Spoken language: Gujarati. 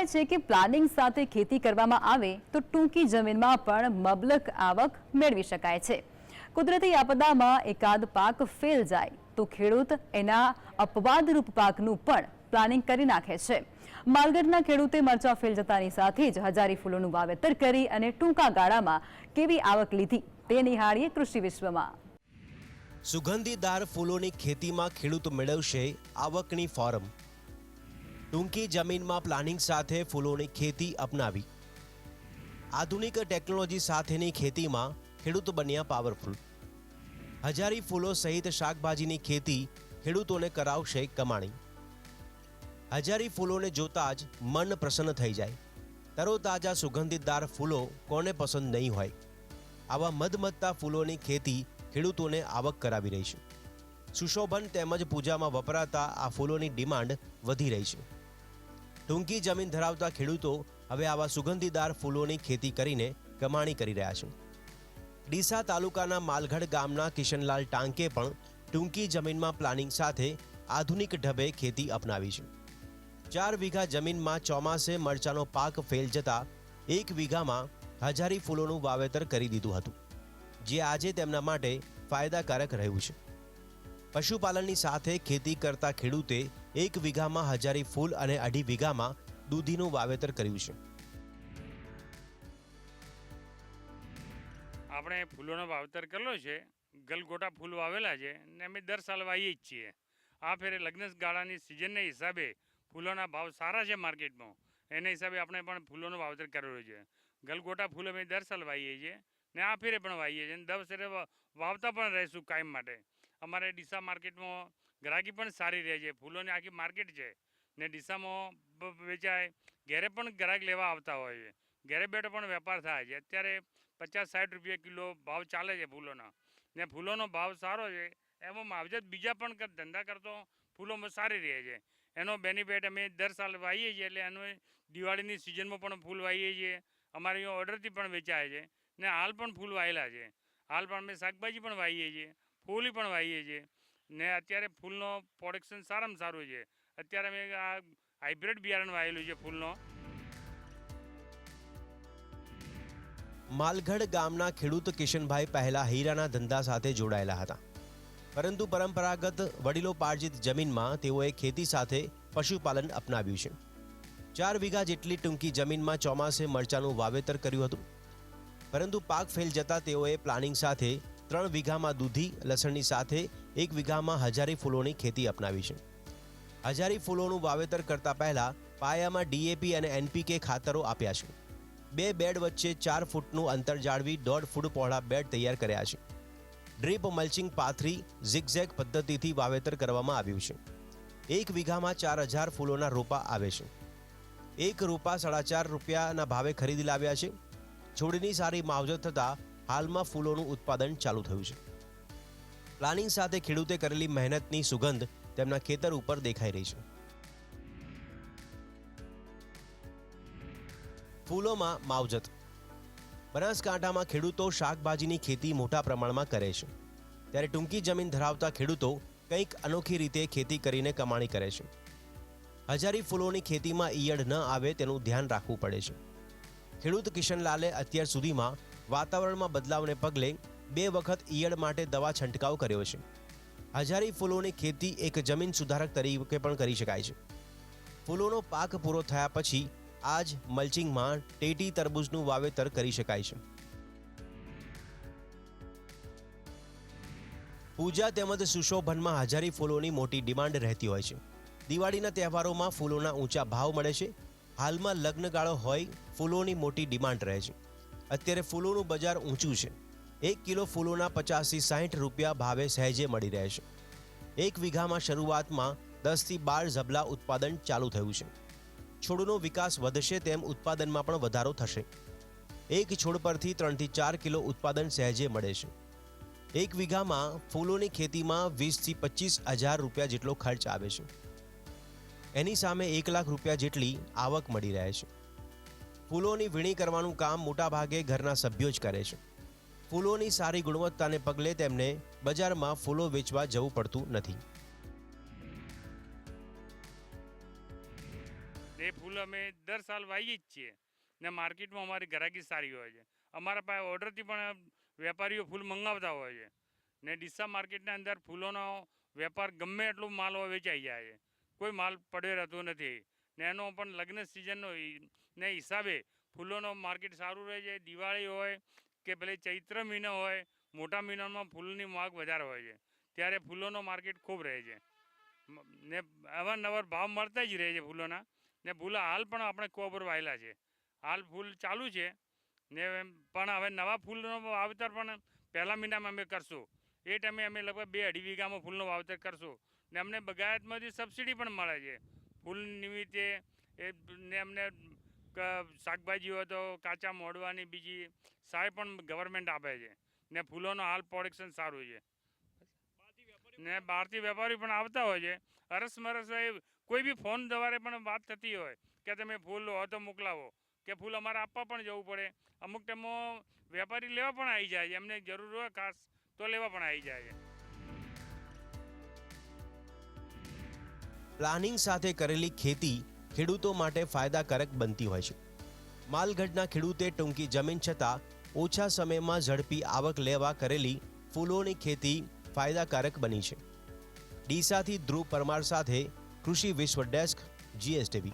કહેવાય છે કે પ્લાનિંગ સાથે ખેતી કરવામાં આવે તો ટૂંકી જમીનમાં પણ મબલક આવક મેળવી શકાય છે. કુદરતી આપદામાં એકાદ પાક ફેલ જાય તો ખેડૂત એના અપવાદરૂપ પાકનું પણ પ્લાનિંગ કરી નાખે છે. માલગઢના ખેડૂતે મરચા ફેલ જતાની સાથે જ હજારી ફૂલોનું વાવેતર કરી અને ટૂંકા ગાળામાં કેવી આવક લીધી તે નિહાળીએ કૃષિ વિશ્વમાં. સુગંધીદાર ફૂલોની ખેતીમાં ખેડૂત મેળવશે આવકની ફોરમ. ટૂંકી જમીનમાં પ્લાનિંગ સાથે ફૂલોની ખેતી અપનાવી. આધુનિક ટેકનોલોજી સાથેની ખેતીમાં ખેડૂત બન્યા પાવરફુલ. હજારી ફૂલો સહિત શાકભાજીની ખેતી ખેડૂતોને કરાવશે કમાણી. હજારી ફૂલોને જોતા જ મન પ્રસન્ન થઈ જાય. તરોતાજા સુગંધિતદાર ફૂલો કોને પસંદ નહીં હોય? આવા મધમધતા ફૂલોની ખેતી ખેડૂતોને આવક કરાવી રહી છે. સુશોભન તેમજ પૂજામાં વપરાતા આ ફૂલોની ડિમાન્ડ વધી રહી છે. ટૂંકી જમીન ધરાવતા ખેડૂતો હવે આવા સુગંધીદાર ફૂલોની ખેતી કરીને કમાણી કરી રહ્યા છે. ડીસા તાલુકાના માલગઢ ગામના કિશનલાલ ટાંકે પણ ટૂંકી જમીનમાં પ્લાનિંગ સાથે આધુનિક ઢબે ખેતી અપનાવી છે. ચાર વીઘા જમીનમાં ચોમાસે મરચાનો પાક ફેલ જતા એક વીઘામાં હજારી ફૂલોનું વાવેતર કરી દીધું હતું, જે આજે તેમના માટે ફાયદાકારક રહ્યું છે. પશુપાલનની સાથે ખેતી કરતા ખેડૂતે એક વીઘામાં હજારી ફૂલ અને અઢી વીઘામાં દૂધીનું વાવેતર કર્યું છે. આપણે ફૂલોનો વાવેતર કરેલો છે, ગલગોટા ફૂલ વાવેલા છે, ને અમે દર સાલ વાવીએ જ છીએ. આ ફેરે લગ્ન ગાળાની સિઝનના હિસાબે ફૂલોના ભાવ સારા છે માર્કેટમાં. એના હિસાબે આપણે પણ ફૂલોનો વાવેતર કરેલો છે. ગલગોટા ફૂલ અમે દર સાલ વાવીએ છીએ, ને આ ફેરે પણ વાવીએ છીએ અને દર ફેરે વાવતા પણ રહીશું કાયમ માટે. અમારે ડીસા માર્કેટમાં ગ્રાહકી પણ સારી રહે છે, ફૂલોની આખી માર્કેટ છે. ને ડીસામાં વેચાય, ઘેરે પણ ગ્રાહક લેવા આવતા હોય છે. ઘેરે બેઠો પણ વેપાર થાય છે. અત્યારે પચાસ સાઠ રૂપિયા કિલો ભાવ ચાલે છે ફૂલોના. ને ફૂલોનો ભાવ સારો છે, એમાં માવજત બીજા પણ ધંધા કરતો ફૂલોમાં સારી રહે છે. એનો બેનિફિટ અમે દર સાલ વાવીએ છીએ એટલે એનો દિવાળીની સિઝનમાં પણ ફૂલ વાવીએ છીએ. અમારે અહીંયા ઓર્ડરથી પણ વેચાય છે. ને હાલ પણ ફૂલ વાયેલા છે. હાલ પણ અમે શાકભાજી પણ વાવીએ છીએ. ફૂલ પણ વાવીએ છીએ. ને અત્યારે ફૂલનો પ્રોડક્શન સારામાં સારું છે. અત્યારે અમે આ હાઇબ્રિડ બિયારણ વાવેલું છે ફૂલનો. માલગઢ ગામના ખેડૂત કિશનભાઈ પહેલા હીરાના ધંધા સાથે જોડાયેલા હતા. પરંતુ પરંપરાગત વડીલોપાર્જિત જમીનમાં તેઓએ ખેતી સાથે પશુપાલન અપનાવ્યું છે. ચાર વીઘા જેટલી ટૂંકી જમીનમાં ચોમાસે મરચાનું વાવેતર કર્યું હતું. પરંતુ પાક ફેલ જતા તેઓએ પ્લાનિંગ સાથે ત્રણ વીઘામાં દૂધી, લસણની સાથે એક વીઘામાં હજારી ફૂલોની ખેતી અપનાવી છે. હજારી ફૂલોનું વાવેતર કરતા પહેલા પાયામાં ડીએપી અને એનપીકે ખાતરો આપ્યા છે. બે બેડ વચ્ચે ચાર ફૂટનું અંતર જાળવી દોઢ ફૂટ પહોળા બેડ તૈયાર કર્યા છે. ડ્રીપ મલ્ચિંગ પાથરી ઝિગઝેગ પદ્ધતિથી વાવેતર કરવામાં આવ્યું છે. એક વીઘામાં ચાર હજાર ફૂલોના રોપા આવે છે. એક રોપા સાડા ચાર રૂપિયાના ભાવે ખરીદી લાવ્યા છે. છોડની સારી માવજત થતાં હાલમાં ફૂલોનું ઉત્પાદન ચાલુ થયું છે. પ્લાનિંગ સાથે ખેડૂતે કરેલી મહેનતની સુગંધ તેમના ખેતર ઉપર દેખાઈ રહી છે. ફૂલોમાં માવજત. બનાસકાંઠામાં ખેડૂતો શાકભાજીની ખેતી મોટા પ્રમાણમાં કરે છે. ત્યારે ટૂંકી જમીન ધરાવતા ખેડૂતો કંઈક અનોખી રીતે ખેતી કરીને કમાણી કરે છે. હજારી ફૂલોની ખેતીમાં ઈયળ ન આવે તેનું ધ્યાન રાખવું પડે છે. ખેડૂત કિશનલાલે અત્યાર સુધીમાં વાતાવરણમાં બદલાવને પગલે બે વખત ઈયળ માટે દવા છંટકાવ કર્યો છે. હજારી ફૂલોની ખેતી એક જમીન સુધારક તરીકે પણ કરી શકાય છે. ફૂલોનો પાક પૂરો થયા પછી આ જ મલ્ચિંગમાં ટેટી તરબૂચનું વાવેતર કરી શકાય છે. પૂજા તેમજ સુશોભનમાં હજારી ફૂલોની મોટી ડિમાન્ડ રહેતી હોય છે. દિવાળીના તહેવારોમાં ફૂલોના ઊંચા ભાવ મળે છે. હાલમાં લગ્નગાળો હોય, ફૂલોની મોટી ડિમાન્ડ રહે છે. અત્યારે ફૂલોનું બજાર ઊંચું છે. એક કિલો ફૂલોના પચાસથી સાહીઠ રૂપિયા ભાવે સહેજે મળી રહે છે. એક વીઘામાં શરૂઆતમાં દસથી બાર ઝબલા ઉત્પાદન ચાલુ થયું છે. છોડનો વિકાસ વધશે તેમ ઉત્પાદનમાં પણ વધારો થશે. એક છોડ પરથી ત્રણથી ચાર કિલો ઉત્પાદન સહેજે મળે છે. એક વીઘામાં ફૂલોની ખેતીમાં વીસથી પચીસ હજાર રૂપિયા જેટલો ખર્ચ આવે છે. એની સામે એક લાખ રૂપિયા જેટલી આવક મળી રહે છે. ફૂલોની વીણી કરવાનું કામ મોટાભાગે ઘરના સભ્યો જ કરે છે. ફૂલોની સારી ગુણવત્તાને પગલે તેમને બજારમાં ફૂલો વેચવા જવું પડતું નથી. એ ફૂલ અમે દર સાલ વાવીએ જ છીએ. ને માર્કેટમાં અમારી ગ્રાહકી સારી હોય છે. અમારા પાસે ઓર્ડરથી પણ વેપારીઓ ફૂલ મંગાવતા હોય છે. ને ડીસા માર્કેટના અંદર ફૂલોનો વેપાર ગમે એટલો માલ વેચાઈ જાય છે. કોઈ માલ પડ્યો રહેતો નથી. ને એનો પણ લગ્ન સિઝનનો ને હિસાબે ફૂલોનો માર્કેટ સારું રહે છે, દિવાળી હોય કે ભલે ચૈત્ર મહિનો હોય, મોટા મહિનામાં ફૂલની માગ વધારે હોય છે. ત્યારે ફૂલોનો માર્કેટ ખૂબ રહે છે. ને અવારનવાર ભાવ મળતા જ રહે છે ફૂલોના. ને ફૂલ હાલ પણ આપણે કોબર વાયેલા છે. હાલ ફૂલ ચાલુ છે. ને પણ હવે નવા ફૂલનો વાવતર પણ પહેલા મહિનામાં અમે કરશું. એ ટાઈમે અમે લગભગ બે અઢી વીઘામાં ફૂલનું વાવતર કરશું. ને અમને બગાયતમાંથી સબસિડી પણ મળે છે. ફૂલ નિમિત્તે એ, ને અમને ક- શાકભાજી હોય તો કાચા મોડવાની બીજી સહાય પણ ગવર્મેન્ટ આપે છે. ને ફૂલોનો હાલ પ્રોડક્શન સારું છે. ને બહારથી વેપારી પણ આવતા હોય છે. અરસમરસ કોઈ બી ફોન દ્વારા પણ વાત થતી હોય કે તમે ફૂલ હોય તો મોકલાવો. કે ફૂલ અમારે આપવા પણ જવું પડે. અમુક ટાઈમમાં વેપારી લેવા પણ આવી જાય છે. એમને જરૂર હોય ખાસ તો લેવા પણ આવી જાય છે. પ્લાનિંગ સાથે કરેલી ખેતી ખેડૂતો માટે ફાયદાકારક બનતી હોય છે. માલગઢના ખેડૂતે ટૂંકી જમીન છતાં ઓછા સમયમાં ઝડપી આવક લેવા કરેલી ફૂલોની ખેતી ફાયદાકારક બની છે. ડીસાથી ધ્રુવ પરમાર સાથે કૃષિ વિશ્વ ડેસ્ક, જીએસટીવી.